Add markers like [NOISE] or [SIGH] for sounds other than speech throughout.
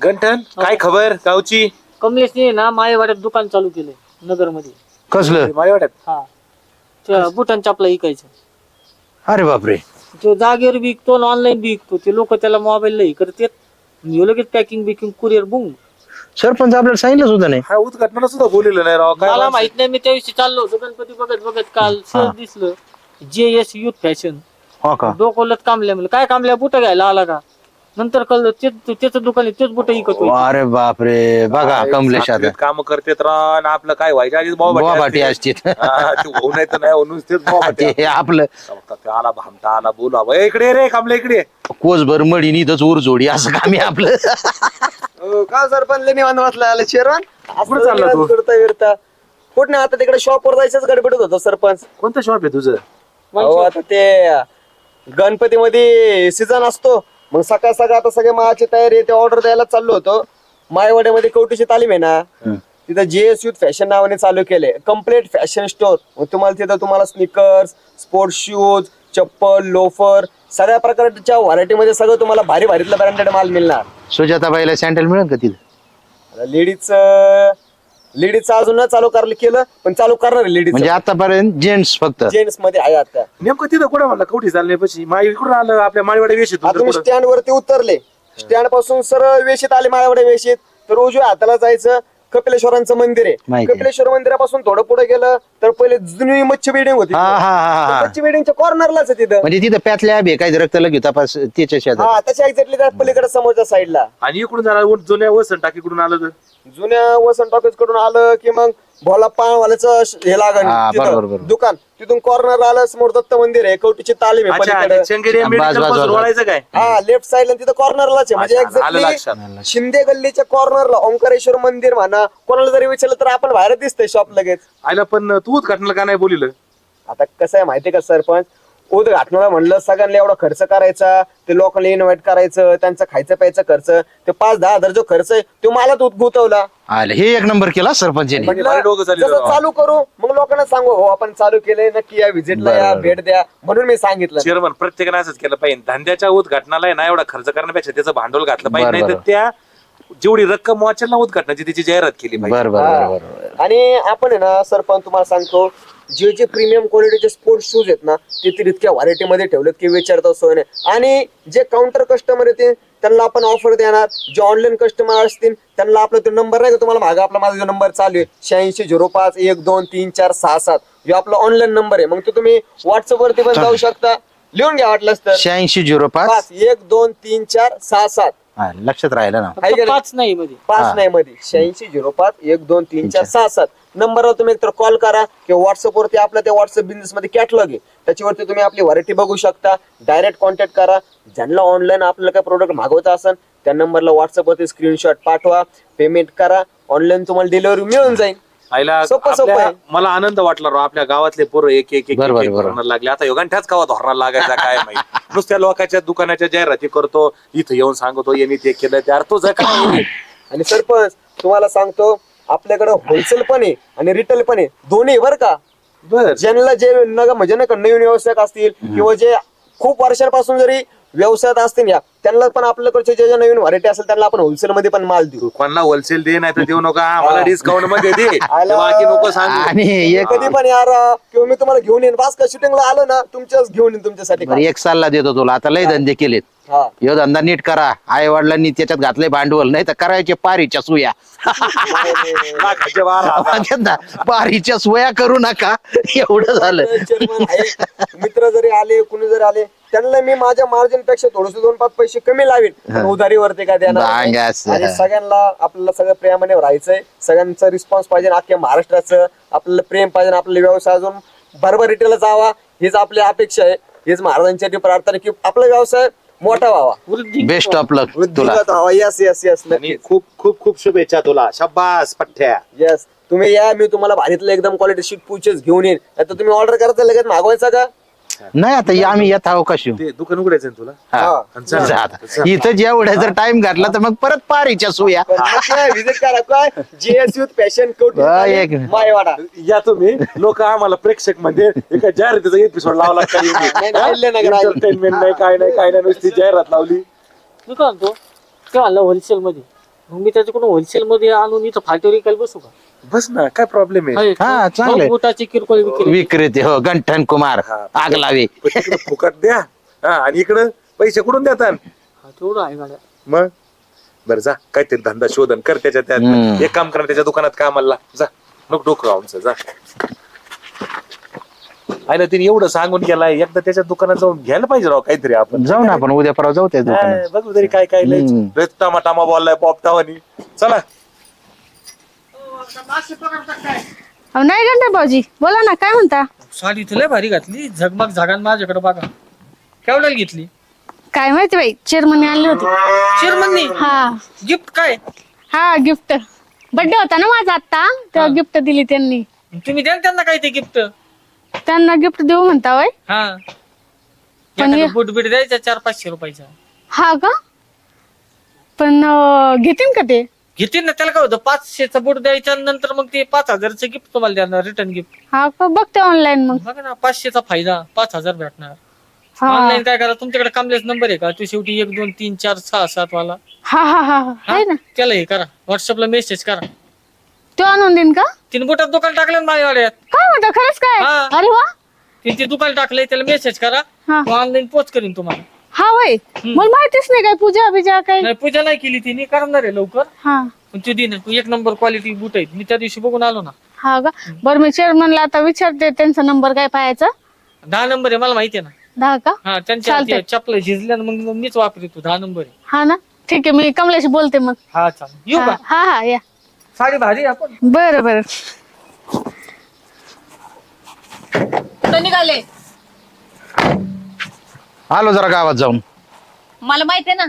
गंठन काय खबर गावची? कमलेशने ना मायवाड्यात दुकान चालू केलंय नगरमध्ये. कसलं? माझ्या हा. त्या बुटान चापला विकायचं अरे बापरे. तो जागेवर विकतो ऑनलाईन विकतो ते लोक त्याला मोबाईलला हे करतात. ह्यो लगेच पॅकिंग बिकिंग कुरिअर बुंग सरपंच आपल्याला सांगितलं सुद्धा नाही. हा उद्घाटनाला सुद्धा बोललेलं नाही राव. काय मला माहीत नाही मी त्या दिवशी चाललो होतो. गणपती बघत बघत काल सहज दिसलं जे एस युथ फॅशन हो का? डोकवलत कामल्या म्हणलं. काय कामल्या बुट घ्यायला आला का? नंतर कळलं तेच त्याचं दुकान आहे तेच बुट विकतो अरे बापरे. बघा कमलेश आता काम करतेत रान आपलं काय व्हायचं? आधीच बोबाटी बोबाटी असते. हा, होऊ नाही तर नाही होऊ, नुसतेच बोबाटी. ते आपलं. आला भामटा आला बोला "ए, इकडे रे कामल्या इकडे ये." कोसभर मडीन इथंच ऊर जोडी असं काम आहे आपलं. हो, का सरपंच लय निवांत वाचला आलं शेरवान? कुठं चालला तू? करता फिरता. कुठं नाही आता तिकडे शॉप वर जायचंच गडबडत होतो सरपंच. कोणतं शॉप आहे तुझं? अहो आता ते गणपती मध्ये सीझन असतो. मग सकाळ सकाळ आता सगळे मायाची तयारी ते ऑर्डर द्यायला चाललो होतो. मायवाड्यामध्ये कवटीची तालीम आहे ना तिथं जेएस युथ फॅशन नावाने चालू केले कंप्लीट फॅशन स्टोर मग तुम्हाला तिथं तुम्हाला स्निकर्स स्पोर्ट्स शूज चप्पल लोफर सगळ्या प्रकारच्या व्हरायटी मध्ये सगळं तुम्हाला भारी भारीतला ब्रँडेड माल मिळणार. सुजाताबाईला सँडल मिळेल का तिथं? लेडीज लेडीजचं अजून चालू कर केलं पण चालू करणार लेडीज म्हणजे आतापर्यंत जेंट्स फक्त. जेंट्समध्ये आहे आता. नेमकं तिथं कुठं म्हणलं? कवठी चालले पशी माई इकडून आलं? आपल्या माळीवाड्या वेशीत आता तुम्ही स्टँड वरती उतरले. स्टँडपासून सरळ वेशीत आले माझ्याकडे वेशीत. तर उजव्या हाताला जायचं. कपिलेश्वरांचं मंदिर आहे. माहिती आहे. कपिलेश्वर मंदिरापासून थोडं पुढे गेलं तर पहिले जुनी मच्छी बिल्डिंग होती. हा हा हा हा. मच्छी बिल्डिंगच्या कॉर्नरलाच आहे तिथं. म्हणजे तिथं प्यातल्या बे काही रक्त लगेच तपास त्याच्या शेतात हा त्याच्या एक्झॅक्टली त्या पलीकडे समोरच्या साईडला आणि इकडून जुन्या वसन टाकीकडून आलं तर? जुन्या वसंत टॉकीजकडून आलं की मग भोला पानवाल्याचं श- हे लागण हा, तिथं, बरोबर, बरोबर. दुकान. तिथून कॉर्नर आलं समोर दत्त मंदिर आहे कवटीची तालीम आहे अच्छा पलीकडे. आणि चंगेरी बस, मेडिकल बस, पासून बस. वळायचं काय? हा लेफ्ट साईडला तिथं कॉर्नरलाच आहे. म्हणजे अच्छा, आलं एक्झॅक्टली लक्षात. शिंदे गल्लीच्या कॉर्नरला ओंकारेश्वर मंदिर म्हणा कोणाला जरी विचारलं तर आपण बाहेर दिसतंय शॉप लगेच. आयला पण तू उद्घाटनाला का नाही बोलिलं? आता कसं आहे माहितीये का सरपंच? उद्घाटनाला म्हणलं सगळ्यांना एवढा खर्च करायचा ते लोकांना इन्व्हाइट करायचं त्यांचा खायचं प्यायचा खर्च ते पाच दहा हजार जो खर्च आहे तो मला तो गुतवला आले हे एक नंबर केला सरपंचाने म्हणजे भारी डोकं चाललं जसं राव. चालू करू मग लोकांना सांगू हो आपण चालू केलंय नक्की या व्हिजिटला या. भेट द्या म्हणून मी सांगितलं चेअरमन प्रत्येकाने असंच केलं पाहिजे धंद्याच्या उद्घाटनाला आहे ना एवढा खर्च करण्यापेक्षा त्याचं भांडवल घातलं पाहिजे बरं, नाही तर बरं. त्या जेवढी रक्कम वाचेल ना उद्घाटनाची त्याची जाहिरात केली पाहिजे बर बर. बर बर आणि आपण आहे ना सरपंच तुम्हाला सांगतो जे जे प्रीमियम क्वालिटीचे स्पोर्ट्स शूज आहेत ना ते तर इतक्या व्हरायटी मध्ये ठेवलेत की विचारता सोय नाही. आणि जे काउंटर कस्टमर येतील त्यांना आपण ऑफर देणार. जे ऑनलाईन कस्टमर असतील त्यांना आपला तो नंबर नाही का तुम्हाला मागा? आपला माझा जो नंबर चालू आहे शहाऐंशी झिरो पाच एक दोन तीन चार सहा सात. जो आपला ऑनलाईन नंबर आहे. मग तो तुम्ही व्हॉट्सअप वरती पण जाऊ शकता. लिहून घ्या वाटलंच तर. शहाऐंशी झिरो पाच. पाच एक दोन तीन चार सहा सात. हा, लक्षात राहिलं ना. आहे का? पाच नाही मध्ये. पाच. नाही मध्ये. शहाऐंशी झिरो पाच एक दोन तीन चार सहा सात. नंबरवर तुम्ही एकतर कॉल करा किंवा व्हॉट्सअप वरती आपल्या त्या व्हॉट्सअप बिझनेस मध्ये कॅटलॉग आहे. त्याच्यावरती तुम्ही आपली व्हरायटी बघू शकता. डायरेक्ट कॉन्टॅक्ट करा. ज्यांना ऑनलाईन आपल्याला काय प्रोडक्ट मागवायचं असेल त्या नंबरला व्हॉट्सअप वरती स्क्रीनशॉट पाठवा. पेमेंट करा. ऑनलाईन तुम्हाला डिलिव्हरी मिळून जाईल. आईला सोपं- सोपं आपल्या- आहे. मला आनंद वाटला राव. आपल्या गावातले पोरं एक एक एक बरोबर, एक- एक बरोबर. धोरणाला लागले. आता योगांठ्याच गावात धोरणाला लागायचा काय माहिती? नुसत्या लोकांच्या दुकानाच्या जाहिराती करतो इथं येऊन सांगतो यांनी ते केलं ते अरे तुझं काय आणि सरपंच तुम्हाला सांगतो आपल्याकडे होलसेल पण आहे आणि रिटेल पण आहे. दोन्ही बरं का? बर. ज्यांना जे नग म्हणजे नाही का नवीन व्यवसायक असतील किंवा जे खूप वर्षांपासून जरी व्यवसायात असतील या. त्यांना पण आपल्याकडचे जे जे नवीन व्हरायटी असेल त्यांना आपण होलसेल मध्ये पण माल देऊ. कोणाला होलसेल दे नाही तर देऊ नका. आम्हाला. डिस्काउंटमध्ये दे. [LAUGHS] आला. बाकी नको सांगू. आणि एक कधी पण यार किंवा मी तुम्हाला घेऊन येईन. बास का शूटिंगला आलो ना तुमच्याच घेऊन येईन तुमच्यासाठी बरं एक सल्ला देतो तुला. आता लय धंदे केलेत. हा. ह्यो धंदा नीट करा. आई वडिलांनी त्याच्यात घातलंय भांडवल. नाही तर करायचे पारीच्या सुया. लाखाचे बारा हजार. म्हणतात ना, पारीच्या सुया करू नका. एवढं झालं. आहे. मित्र जरी आले कुणी जरी आले त्यांना मी माझ्या मार्जिनपेक्षा थोडस दोन पाच पैसे कमी लावीन. पण उधारीवरती काय देणार? नाही. बांगास. आणि सगळ्यांना आपल्याला सगळं प्रेमाने राहायचंय. सगळ्यांचा रिस्पॉन्स पाहिजे अख्ख्या महाराष्ट्राचं. आपल्याला प्रेम पाहिजे आपला व्यवसाय अजून भरभरीटीला जावा. हीच आपली अपेक्षा आहे. हीच महाराजांसाठी प्रार्थना की आपला व्यवसाय मोठा व्हावा. वृद्धी बेस्ट ऑफ लक तुला. वृद्धिंगत व्हावा यस यस यस आणि खूप खूप खूप शुभेच्छा तुला. शब्बास पठ्ठ्या. यस तुम्ही या मी तुम्हाला भारीतलं एकदम क्वालिटी शीट पुचेस घेऊन येईन. आता तुम्ही ऑर्डर करायचं लगेच मागवायचा का? नाही आता या- आम्ही येत आहो कशी ते दुकान उघडायचं ना तुला? हा. आणि चल. जा आता. इथं जेवढ्या जर टाइम घातला तर मग परत पारीच्या सुया विजिट करा काय? जीएस युथ फॅशन हा, एक मिनिट. मायवाडा. या तुम्ही. लोक आम्हाला प्रेक्षक म्हणजे एका जाहिरातीचा एपिसोड लावला [LAUGHS] नाही, नाही, नाही, नाही. एंटरटेनमेंट नाही काय नाही काय नाही नुसती जाहिरात लावली. मी काय म्हणतो? ते आणलं होलसेल मध्ये मग मी त्याच्याकडून होलसेल मध्ये आणून इथं फाटीवर विकायला बसू का? बस ना काय प्रॉब्लेम आहे? हा, चांगलं. मग बुटाची किरकोळ विक्री. विक्रेते हो गंठन कुमार हा. आग लावे. पण तिकडं फुकट द्या. हा आणि इकडं पैसे कुठून देतात हा, तेवढं आहे गाड्या मग? बर जा. काहीतरी धंदा शोधन. कर त्याच्या हम्म. त्यात एक काम करा त्याच्या दुकानात कामाला जा. नको डोकं आमचं जा. आयला तिने एवढं सांगून गेलाय एकदा त्याच्या दुकानात जाऊन घ्यायला पाहिजे राव काहीतरी आपण. जाऊ ना आपण उद्या परवा जाऊ त्या दुकानात. काय, बघू तरी काय काय लय हम्म. लय टामा टामा बोललाय पॉप टावानी चला. अहो, नाही घंटा भाऊजी. बोला ना काय म्हणता? साडी तुला भारी घातली. झगमग झगान माझ्याकडे बघा. केवढ्याला घेतली? काय माहिती बाई चेअरमन आणले होते. चिरमननी हा. गिफ्ट काय? हा गिफ्ट बर्थडे होता ना माझा आता तेव्हा गिफ्ट दिली त्यांनी. तुम्ही द्या ना त्यांना काय ते गिफ्ट त्यांना गिफ्ट देऊ म्हणता होय? हा. पण एखादं हे- बूट बीट द्यायचा चार पाचशे रुपयाचा. हा का? पण अं, घेतील का ते? घेतील ना त्याला काय होतं पाचशेचा बूट द्यायचा नंतर मग ते पाच हजारचं गिफ्ट तुम्हाला देणार रिटर्न गिफ्ट हा का बघते ऑनलाईन मग. बघा ना पाचशेचा फायदा पाच हजार भेटणार. हा. ऑनलाईन काय करा तुमच्याकडे कमलेच नंबर आहे का? तू शेवटी एक दोन तीन चार सहा सात वाला. हा हा हा हा. हा? आहे ना. त्याला हे करा व्हॉट्सअपला मेसेज करा. तो आणून देईन का? तीन बुटात दुकान टाकलं ना माझ्यावाड्यात काय म्हणता खरंच काय? हा. अरे वा. तीन ते दुकान टाकलंय त्याला मेसेज करा. हा. ऑनलाईन पोच करीन तुम्हाला. हा वय. मला माहितीच नाही काय पूजा बिजा काय. नाही पूजा नाही केली तिने करणार आहे लवकर. हा. पण ते दिन एक नंबर क्वालिटी बूट आहेत मी त्या दिवशी बघून आलो ना. हा का? बरं मी चेअरमनला आता विचारते त्यांचा नंबर काय पाहायचा? दहा नंबर आहे मला माहिती आहे ना. दहा का? हा त्यांच्या चालतंय. चपल झिजल्या ना मग मीच वापरतो दहा नंबर आहे. हा ना? ठीक आहे मी कमलेशी बोलते मग. हा चालेल. येऊ हा का? हा हा, या. साडी भारी आहे आपण. बरं बरं. निघाले. आलो जरा गावात जाऊन. मला माहिती आहे ना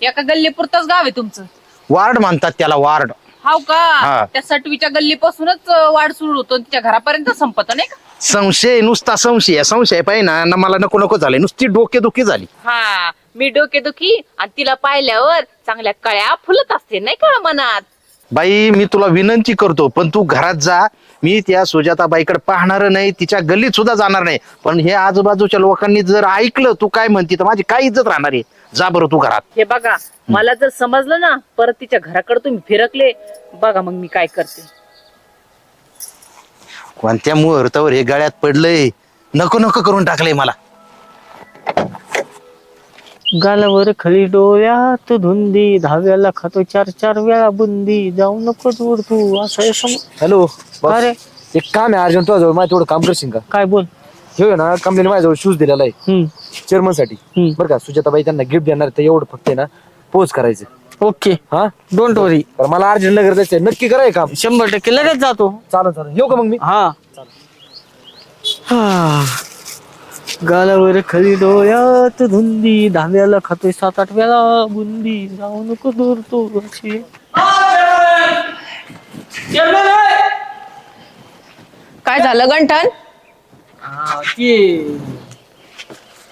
एका गल्लीपुरतच गाव आहे तुमचं. वार्ड म्हणतात त्याला वार्ड. हाव हा. का त्या सटवीच्या गल्लीपासूनच अं, वाढ सुरू होतो तिच्या घरापर्यंत संपत नाही का? संशय नुसता संशय संशय पाहिजे ना न मला नको नको झाले नुसती डोकेदुखी झाली. हा मी डोकेदुखी आणि तिला पाहिल्यावर चांगल्या कळ्या फुलत असते नाही का मनात? बाई मी तुला विनंती करतो पण तू घरात जा. मी त्या सुजाताबाईकडे पाहणार नाही तिच्या गल्लीत सुद्धा जाणार नाही. पण हे आजूबाजूच्या लोकांनी जर ऐकलं तू काय म्हणती? तर माझी काय इज्जत राहणार आहे? जा बरं तू घरात. हे बघा मला जर समजलं ना परत तिच्या घराकडे तुम्ही फिरकले बघा मग मी काय करते. कोणत्या मुहूर्तावर हे गळ्यात पडलंय? नको नको करून टाकलंय मला. गालावर खळी डोळ्यात धुंदी दहाव्याला खातो चार चार वेळा बुंदी. जाऊ नको दूर तू असं सम हॅलो अरे. एक काम आहे अर्जंट तुझ्याजवळ माझ्या थोडं काम करशील का? काय बोल? हे ना कंपनीने माझ्याजवळ शूज दिलेला आहे. हम्म. चेअरमनसाठी हम्म. बरं का सुजाताबाई त्यांना गिफ्ट देणार तर एवढं फक्त आहे ना पोच करायचं. ओके. हा? डोंट वरी मला अर्जंट नगर जायचंय नक्की करा हे काम. शंभर टक्के लगेच जातो. चालेल चालेल. येऊ का मग मी? हा. हा. गालावर खळी डोळ्यात धुंदी दहाव्याला खातोय सात आठ वेळा बुंदी. जाऊ नको दूर तू अशी काय झालं गंठन? हा, ते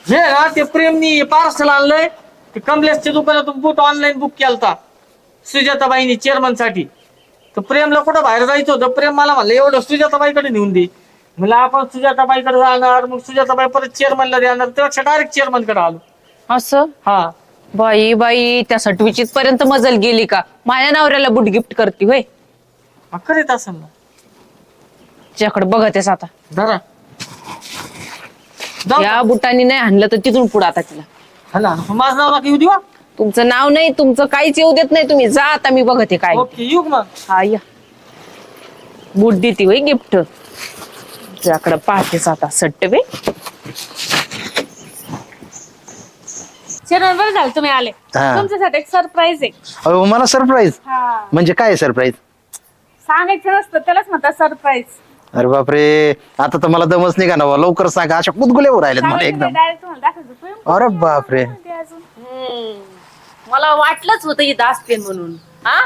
हे ना ते प्रेमनी पार्सल आणलंय. ते कमलेशच्या दुकानातून बूट ऑनलाईन बुक केलता. सुजाताबाईनी चेअरमनसाठी. तर प्रेमला कुठं बाहेर जायचं होतं? प्रेम मला म्हणलं एवढं सुजाताबाईकडे नेऊन दे. म्हणलं आपण सुजाताबाईकडे जाणार मग सुजाताबाई परत चेअरमनला देणार त्यापेक्षा डायरेक्ट चेअरमनकडे आलो. असं? हा. बाई बाई त्या सटवीचीत पर्यंत मजल गेली का? माझ्या नवऱ्याला बुट गिफ्ट करते होय? हा, करीत असेल ना. तिच्याकडे बघतेस आता. धरा. जाऊ या बुटांनी नाही आणलं तर तिथून पुढे आता तिला. माझं नाव नका येऊ देऊ? तुमचं नाव नाही तुमचं काहीच येऊ देत नाही तुम्ही. जा आता मी बघते काय. ओके येऊ का मग? हा या. बूट देते होय गिफ्ट? तुझ्याकडे पाहतेस आता सट्ट बे चेअरमन बरं झालं तुम्ही आले. हा. तुमच्यासाठी एक सरप्राईज आहे अहो मला सरप्राईज हा. म्हणजे काय सरप्राईज सांगायचं नसतं त्यालाच म्हणतात सरप्राईज अरे बापरे आता तर मला दमच नाही का ना बुवा. लवकर सांगा अशा कुदगुल्या राहिल्यात मला एकदम. डायरेक्ट तुम्हाला दाखवायचं अरे बापरे. अजून? मला वाटलंच होतं ही दास पेन म्हणून. हा?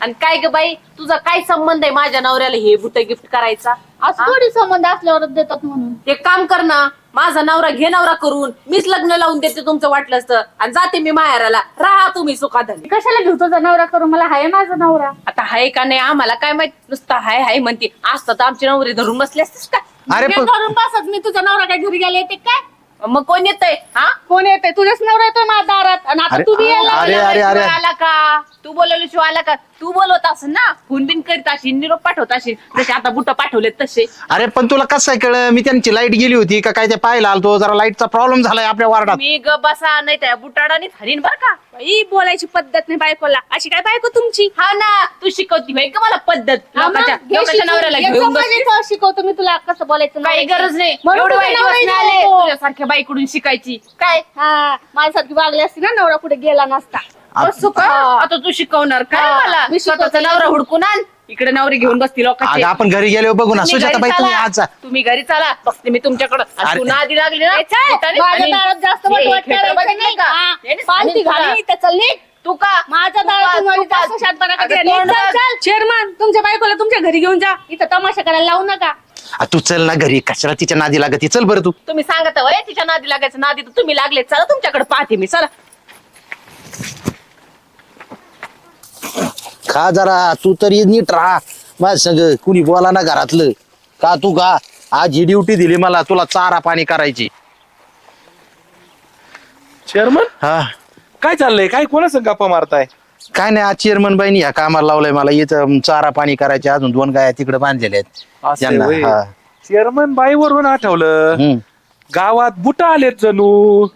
आणि काय ग बाई? तुझा काय संबंध आहे माझ्या नवऱ्याला हे बुट गिफ्ट करायचा? असं? थोडी संबंध असल्यावरच देतात म्हणून. एक काम कर ना. माझा नवरा घे नवरा करून. मीच लग्न लावून देते तुमचं वाटलं असतं. आणि जाते मी माहेराला. राहा तुम्ही सुखाधनी. कशाला घेऊ तुझा नवरा करून? मला हाय माझा नवरा. आता हाय का नाही? आम्हाला काय माहीत? नुसतं हाय हाय म्हणते. असतं तर आमची नवरी धरून बसली असतीस का? अरे पण घरून बसत मी तुझा नवरा काय घरी गेले येते काय? मग कोण येतंय? हा? कोण येते तुझ्याच नवरा येतोय माझ्या दारात. आणि आता अरे- तू बी यायला अरे, लागला. अरे, अरे. आला का? तू बोलवल्याशिवाय आला का? तू बोलवत असेल ना फोन बिन करीत असेल निरोप पाठवत असेल जसे आता बुट पाठवलेत तसे. अरे पण तुला कसं आहे कळ मी त्यांची लाइट गेली होती का काय ते पाहायला आलतो. जरा लाईटचा प्रॉब्लेम झालाय आपल्या वार्डात. मी ग बसा नाही त्या बुटाडाने हरीन बर का. बाई, बोलायची पद्धत नाही बायकोला. अशी काय बायको तुमची? हा ना तू शिकवती भाई का मला पद्धत. हा मग, लोकांच्या घे लोकांच्या शिकून. नवऱ्याला घेऊन शिकवतो मी तुला कसं बोलायचं काही नवऱ्याशी. गरज नाही. म्हणून एवढे तुझा वाईट नवरा दिवस इथे नाही आले येतो. तुझ्यासारख्या बाईकडून शिकायची. काय? हा माझ्यासारखी वागली असती ना नवरा कुठे गेला नसता. असं का आता तू शिकवणार काय हा, मला मी स्वतःचा. नवरा हुडकून आण इकडे नवरी घेऊन बसती लोकांची अगं आपण घरी गेलो बघू ना तुम्ही घरी तुम्ही चला. आज जा. तुम्ही घरी चला बघते मी तुमच्याकडं अरे. तू नादी लागली ना बोटाने माझ्या आणि- दारात जास्त हे, वटवट खेकडं करायचं बघितलं नाही का? हा. याने पालथी सांगितलं का? घाली इथं चल निघ. तू का माझ्या तू का? दारात तू माझी का? जास्त शांतपणा अगं, करते. निघ, तोंड चल, बघ. चल. चेअरमन तुमच्या बायकोला तुमच्या घरी घेऊन जा इथं तमाशा करायला लावू नका आ, तू चल ना घरी कशाला तिच्या नादी लागत चल बरं तू तुम्ही सांगत तिच्या नादी लागायचं नादी तर तुम्ही लागले चला तुमच्याकडे पाहते मी चला खा जरा तू तरी नीट राहा. माझ संग कुणी बोला ना घरातलं. का तू का? आज ही ड्युटी दिली मला तुला चारा पाणी करायची. चेअरमन हा. काय चाललंय? काय कोणा गप्पा मारताय? काय नाही आज चेअरमन बाईनी ह्या कामाला लावलंय मला. इथं चारा पाणी करायचे. अजून दोन गाया तिकडे बांधलेल्या आहेत. त्यांना हा. चेअरमन बाईवरून आठवलं. हम्म. गावात बुट आलेत जणू.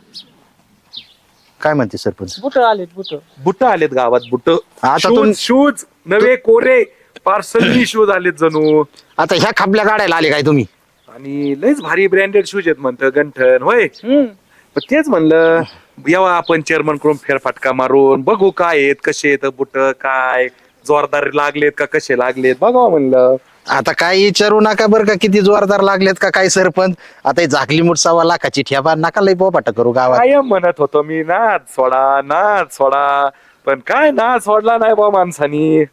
काय म्हणते सरपंच? बुट आलेत बुट. बुट आलेत गावात बुट. आता तुम- शूज नवे कोरे पार्सलनी शूज आलेत जणू. आता ह्या खापल्या गाड्याला आले काय तुम्ही? आणि लयच भारी ब्रँडेड शूज आहेत म्हणतं गंठन होय? पण तेच म्हणलं यावा आपण चेअरमनकडून फेरफटका मारून बघू काय आहेत कसे आहेत बुट काय? जोरदार लागलेत का कसे लागलेत? बघावं म्हणलं. आता काय विचारू नका बरं का किती जोरदार लागलेत का काय सरपंच. आता ही झाकली मुठ सव्वा लाखाची ठेवा नका लय बोपाटा करू गावात. कायम म्हणत होतो मी नाच सोडा नाच सोडा. पण काय नाच सोडला नाही बा माणसानी.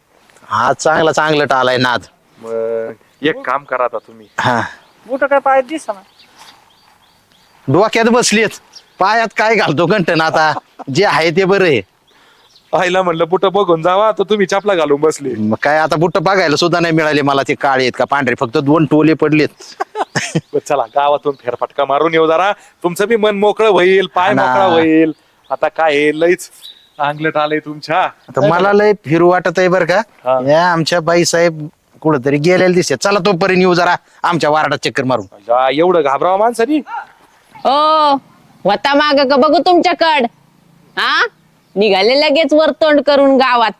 हा चांगला चांगलं टालाय नाद. मग एक काम करा आता तुम्ही. हा. बुट काय पाय दिसा डोक्यात बसलीत. पायात काय घालतो कंटन आता. जे आहे ते बरं आहे. आईला म्हणलं बुट बघून जावा तर तुम्ही चपला घालून बसले. मग काय आता बुट्ट बघायला सुद्धा नाही मिळाले मला ते काळे आहेत का पांढरे फक्त दोन टोले पडलेत. [LAUGHS] बरं, चला गावातून फेरफटका मारून येऊ जरा. तुमचं बी मन मोकळं होईल पाय ना. मोकळा होईल. आता काय आहे, लईच अंगलट आलंय तुमच्या. आता मला लय फिरू वाटत आहे बरं हा. का या आमच्या बाई साहेब कुठंतरी गेलेले दिसते चला तोपर्यंत येऊ जरा आमच्या वार्डात चक्कर मारून. एवढं घाबरावं माणसानी. ओ होता माग का बघू तुमच्याकड? हा? निघाले लगेच वर तोंड करून गावात.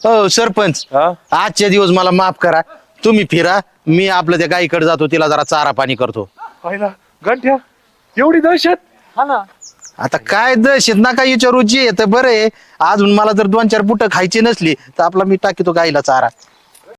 हो सरपंच. हा? आजचे दिवस मला माफ करा. तुम्ही फिरा. मी आपलं त्या गाईकडे जातो तिला जरा चारा पाणी करतो. आईला गंठ्या एवढी दहशत? हा ना. आता काय दहशत? नका विचारू जे येतं बरं आहे. अजून मला जर दोन चार बुट खायची नसली तर आपला मी टाकीतो गाईला चारा.